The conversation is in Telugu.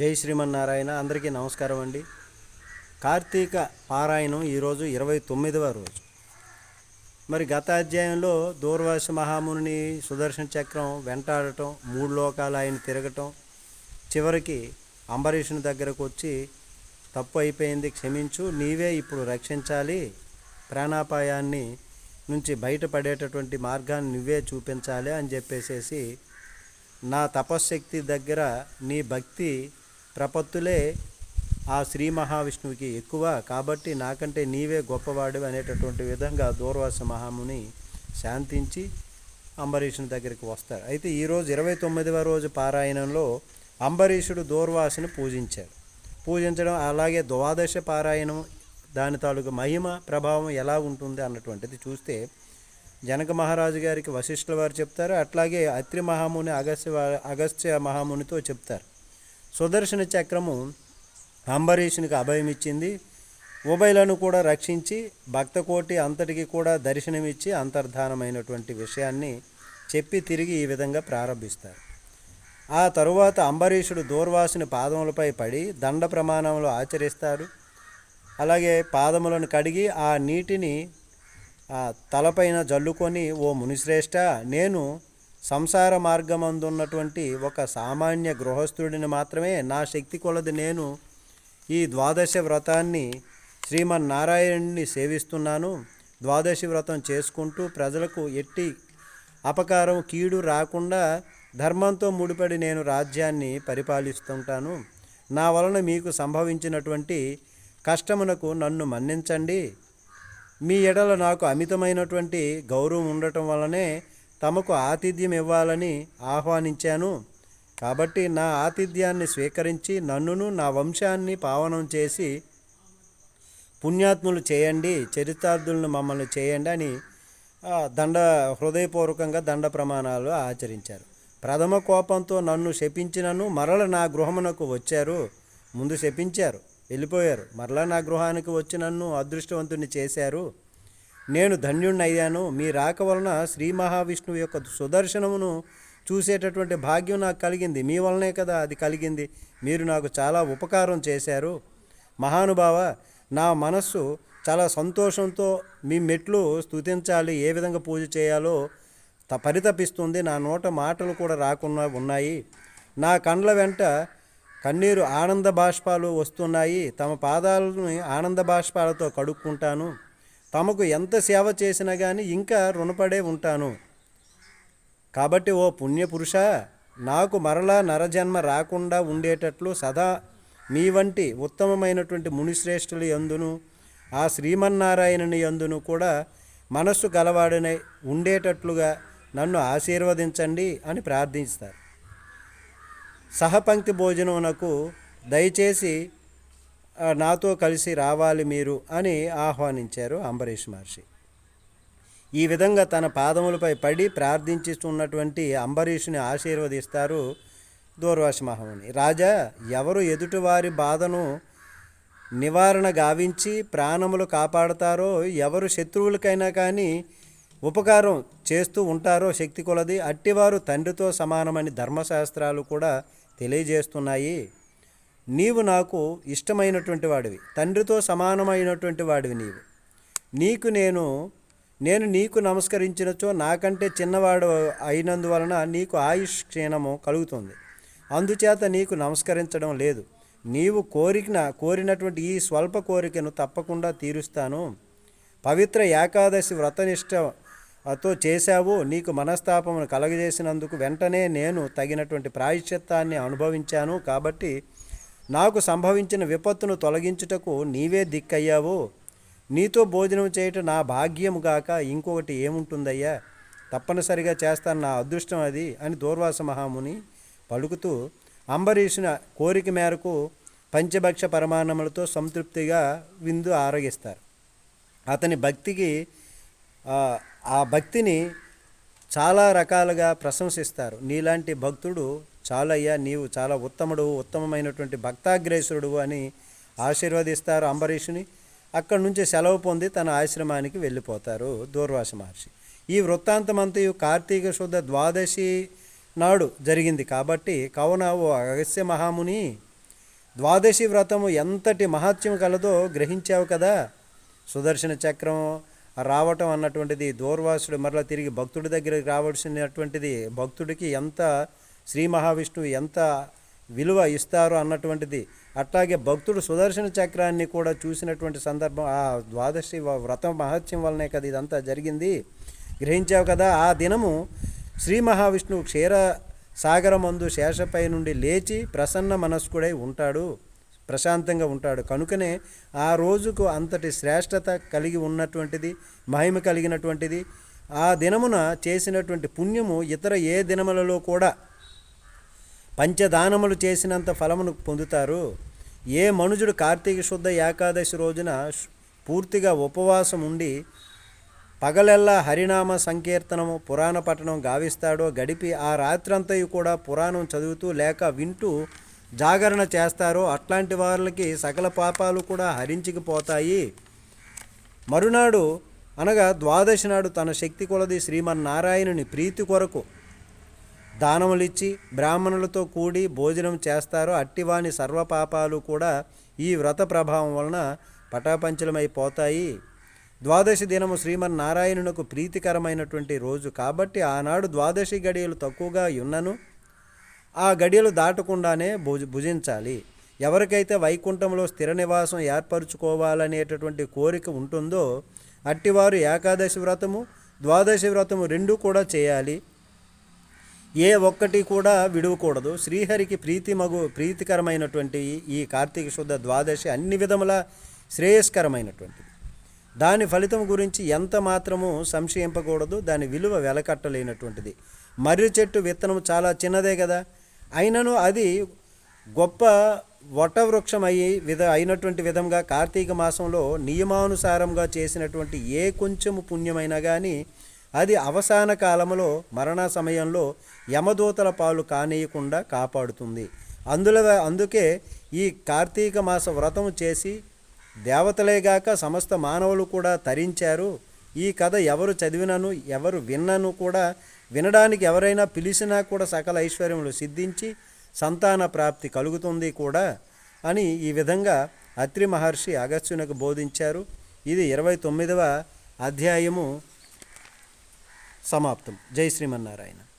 జై శ్రీమన్నారాయణ అందరికీ నమస్కారం అండి. కార్తీక పారాయణం ఈరోజు ఇరవై తొమ్మిదవ రోజు. మరి గత అధ్యాయంలో దూర్వాస మహాముని సుదర్శన చక్రం వెంటాడటం మూడు లోకాలు ఆయన తిరగటం చివరికి అంబరీషుని దగ్గరకు వచ్చి తప్పు అయిపోయింది క్షమించు నీవే ఇప్పుడు రక్షించాలి ప్రాణాపాయాన్ని నుంచి బయటపడేటటువంటి మార్గాన్ని నువ్వే చూపించాలి అని చెప్పేసేసి నా తపశ్శక్తి దగ్గర నీ భక్తి ప్రపత్తులే ఆ శ్రీ మహావిష్ణువుకి ఎక్కువ. కాబట్టి నాకంటే నీవే గొప్పవాడు అనేటటువంటి విధంగా దూర్వాస మహాముని శాంతించి అంబరీషుని దగ్గరికి వస్తారు. అయితే ఈరోజు ఇరవై తొమ్మిదవ రోజు పారాయణంలో అంబరీషుడు దూర్వాసుని పూజించారు పూజించడం అలాగే ద్వాదశ పారాయణం దాని తాలూకు మహిమ ప్రభావం ఎలా ఉంటుంది అన్నటువంటిది చూస్తే జనక మహారాజు గారికి వశిష్ఠుల వారు చెప్తారు. అట్లాగే అత్రి మహాముని అగస్త్య అగస్త్య మహామునితో చెప్తారు. సుదర్శన చక్రము అంబరీషునికి అభయమిచ్చింది. ఉభయలను కూడా రక్షించి భక్తకోటి అంతటికి కూడా దర్శనమిచ్చి అంతర్ధానమైనటువంటి విషయాన్ని చెప్పి తిరిగి ఈ విధంగా ప్రారంభిస్తారు. ఆ తరువాత అంబరీషుడు దూర్వాసుని పాదములపై పడి దండ ప్రమాణంలో ఆచరిస్తాడు. అలాగే పాదములను కడిగి ఆ నీటిని ఆ తలపైన జల్లుకొని ఓ మునిశ్రేష్ట నేను సంసార మార్గమందున్నటువంటి ఒక సామాన్య గృహస్థుడిని మాత్రమే నా శక్తి కొలది నేను ఈ ద్వాదశ వ్రతాన్ని శ్రీమన్నారాయణుని సేవిస్తున్నాను. ద్వాదశి వ్రతం చేసుకుంటూ ప్రజలకు ఎట్టి అపకారం కీడు రాకుండా ధర్మంతో ముడిపడి నేను రాజ్యాన్ని పరిపాలిస్తుంటాను. నా వలన మీకు సంభవించినటువంటి కష్టమునకు నన్ను మన్నించండి. మీ ఎడల నాకు అమితమైనటువంటి గౌరవం ఉండటం వలనే తమకు ఆతిథ్యం ఇవ్వాలని ఆహ్వానించాను. కాబట్టి నా ఆతిథ్యాన్ని స్వీకరించి నన్నును నా వంశాన్ని పావనం చేసి పుణ్యాత్ములు చేయండి చరితార్థులను మమ్మల్ని చేయండి అని దండ హృదయపూర్వకంగా దండ ప్రమాణాలు ఆచరించారు. ప్రథమ కోపంతో నన్ను శపించినను మరల నా గృహమునకు వచ్చారు. ముందు శపించారు వెళ్ళిపోయారు. మరలా నా గృహానికి వచ్చి నన్ను అదృష్టవంతుని చేశారు. నేను ధన్యుణ్ణి అయ్యాను మీ రాక వలన శ్రీ మహావిష్ణువు యొక్క సుదర్శనమును చూసేటటువంటి భాగ్యం నాకు కలిగింది. మీ వలనే కదా అది కలిగింది. మీరు నాకు చాలా ఉపకారం చేశారు. మహానుభావ నా మనస్సు చాలా సంతోషంతో మీ మెట్లు స్తుతించాలి. ఏ విధంగా పూజ చేయాలో త పరితపిస్తుంది. నా నోట మాటలు కూడా రాకుండా ఉన్నాయి. నా కండ్ల వెంట కన్నీరు ఆనంద బాష్పాలు వస్తున్నాయి. తమ పాదాలను ఆనంద బాష్పాలతో కడుక్కుంటాను. తమకు ఎంత సేవ చేసినా కానీ ఇంకా రుణపడే ఉంటాను. కాబట్టి ఓ పుణ్యపురుష నాకు మరలా నరజన్మ రాకుండా ఉండేటట్లు సదా మీ వంటి ఉత్తమమైనటువంటి మునిశ్రేష్ఠులు ఎందును ఆ శ్రీమన్నారాయణుని ఎందును కూడా మనస్సు గలవాడనే ఉండేటట్లుగా నన్ను ఆశీర్వదించండి అని ప్రార్థిస్తారు. సహపంక్తి భోజనమునకు దయచేసి నాతో కలిసి రావాలి మీరు అని ఆహ్వానించారు అంబరీష్ మహర్షి. ఈ విధంగా తన పాదములపై పడి ప్రార్థించిస్తున్నటువంటి అంబరీషుని ఆశీర్వదిస్తారు దూర్వాస మహాముని. రాజా ఎవరు ఎదుటివారి బాధను నివారణ గావించి ప్రాణములు కాపాడతారో ఎవరు శత్రువులకైనా కానీ ఉపకారం చేస్తూ ఉంటారో శక్తి కొలది అట్టివారు తండ్రితో సమానమని ధర్మశాస్త్రాలు కూడా తెలియజేస్తున్నాయి. నీవు నాకు ఇష్టమైనటువంటి వాడివి. తండ్రితో సమానమైనటువంటి వాడివి నీవు. నీకు నేను నేను నీకు నమస్కరించినచో నాకంటే చిన్నవాడు అయినందువలన నీకు ఆయుష్ క్షీణము కలుగుతుంది. అందుచేత నీకు నమస్కరించడం లేదు. నీవు కోరికన కోరినటువంటి ఈ స్వల్ప కోరికను తప్పకుండా తీరుస్తాను. పవిత్ర ఏకాదశి వ్రతనిష్టతో చేశావు. నీకు మనస్తాపమును కలగజేసినందుకు వెంటనే నేను తగినటువంటి ప్రాయశ్చిత్తాన్ని అనుభవించాను. కాబట్టి నాకు సంభవించిన విపత్తును తొలగించుటకు నీవే దిక్కయ్యావు. నీతో భోజనం చేయటం నా భాగ్యం కాక ఇంకొకటి ఏముంటుందయ్యా? తప్పనిసరిగా చేస్తాను నా అదృష్టం అది అని దూర్వాస మహాముని పలుకుతూ అంబరీషుని కోరిక మేరకు పంచభక్ష పరమాన్నములతో సంతృప్తిగా విందు ఆరగిస్తారు. అతని భక్తికి ఆ, ఆ భక్తిని చాలా రకాలుగా ప్రశంసిస్తారు. నీలాంటి భక్తుడు చాలయ్యా నీవు చాలా ఉత్తముడు ఉత్తమమైనటువంటి భక్తాగ్రేసురుడు అని ఆశీర్వదిస్తారు అంబరీషుని. అక్కడి నుంచి సెలవు పొంది తన ఆశ్రమానికి వెళ్ళిపోతారు దూర్వాస మహర్షి. ఈ వృత్తాంతమంతయు కార్తీక శుద్ధ ద్వాదశి నాడు జరిగింది కాబట్టి కావున ఓ అగస్య మహాముని ద్వాదశి వ్రతము ఎంతటి మహత్యం కలదో గ్రహించావు కదా. సుదర్శన చక్రం రావటం అన్నటువంటిది దూర్వాసుడు మరలా తిరిగి భక్తుడి దగ్గరికి రావాల్సినటువంటిది భక్తుడికి ఎంత శ్రీ మహావిష్ణువు ఎంత విలువ ఇస్తారు అన్నటువంటిది. అట్లాగే భక్తుడు సుదర్శన చక్రాన్ని కూడా చూసినటువంటి సందర్భం ఆ ద్వాదశి వ్రత వ్రతం మహత్యం వల్లనే కదా ఇదంతా జరిగింది. గ్రహించావు కదా ఆ దినము శ్రీ మహావిష్ణువు క్షీర సాగరమందు శేషపై నుండి లేచి ప్రసన్న మనస్కుడై ఉంటాడు ప్రశాంతంగా ఉంటాడు. కనుకనే ఆ రోజుకు అంతటి శ్రేష్టత కలిగి ఉన్నటువంటిది మహిమ కలిగినటువంటిది ఆ దినమున చేసినటువంటి పుణ్యము ఇతర ఏ దినములలో కూడా పంచదానములు చేసినంత ఫలమును పొందుతారు. ఏ మనుజుడు కార్తీక శుద్ధ ఏకాదశి రోజున పూర్తిగా ఉపవాసం ఉండి పగలెల్లా హరినామ సంకీర్తనము పురాణ పఠనం గావిస్తాడో గడిపి ఆ రాత్రంతయు కూడా పురాణం చదువుతూ లేక వింటూ జాగరణ చేస్తారో అట్లాంటి వాళ్ళకి సకల పాపాలు కూడా హరించుకుపోతాయి మరునాడు అనగా ద్వాదశి నాడు తన శక్తి కొలది శ్రీమన్నారాయణుని ప్రీతి కొరకు దానములిచ్చి బ్రాహ్మణులతో కూడి భోజనం చేస్తారో అట్టివాని సర్వపాపాలు కూడా ఈ వ్రత ప్రభావం వలన పటాపంచలమైపోతాయి. ద్వాదశి దినము శ్రీమన్నారాయణునకు ప్రీతికరమైనటువంటి రోజు కాబట్టి ఆనాడు ద్వాదశి గడియలు తక్కువగా ఉన్నను. ఆ గడియలు దాటకుండానే భుజ భుజించాలి. ఎవరికైతే వైకుంఠంలో స్థిర నివాసం ఏర్పరచుకోవాలనేటటువంటి కోరిక ఉంటుందో అట్టివారు ఏకాదశి వ్రతము ద్వాదశి వ్రతము రెండూ కూడా చేయాలి. ఏ ఒక్కటి కూడా విడవకూడదు. శ్రీహరికి ప్రీతి మగు ప్రీతికరమైనటువంటి ఈ కార్తీక శుద్ధ ద్వాదశి అన్ని విధముల శ్రేయస్కరమైనటువంటిది. దాని ఫలితం గురించి ఎంత మాత్రము సంశయింపకూడదు. దాని విలువ వెలకట్టలేనటువంటిది. మర్రి చెట్టు విత్తనం చాలా చిన్నదే కదా. అయినను అది గొప్ప వటవృక్షం అయి విధ అయినటువంటి విధంగా కార్తీక మాసంలో నియమానుసారంగా చేసినటువంటి ఏ కొంచెము పుణ్యమైనా కానీ అది అవసాన కాలంలో మరణ సమయంలో యమదూతల పాలు కానీయకుండా కాపాడుతుంది. అందులో అందుకే ఈ కార్తీక మాస వ్రతం చేసి దేవతలేగాక సమస్త మానవులు కూడా తరించారు. ఈ కథ ఎవరు చదివినను ఎవరు విన్నను కూడా వినడానికి ఎవరైనా పిలిచినా కూడా సకల ఐశ్వర్యములు సిద్ధించి సంతాన ప్రాప్తి కలుగుతుంది కూడా అని ఈ విధంగా అత్రి మహర్షి అగస్త్యునకు బోధించారు. ఇది ఇరవై తొమ్మిదవ అధ్యాయము. సమాప్తం. జై శ్రీమన్నారాయణ.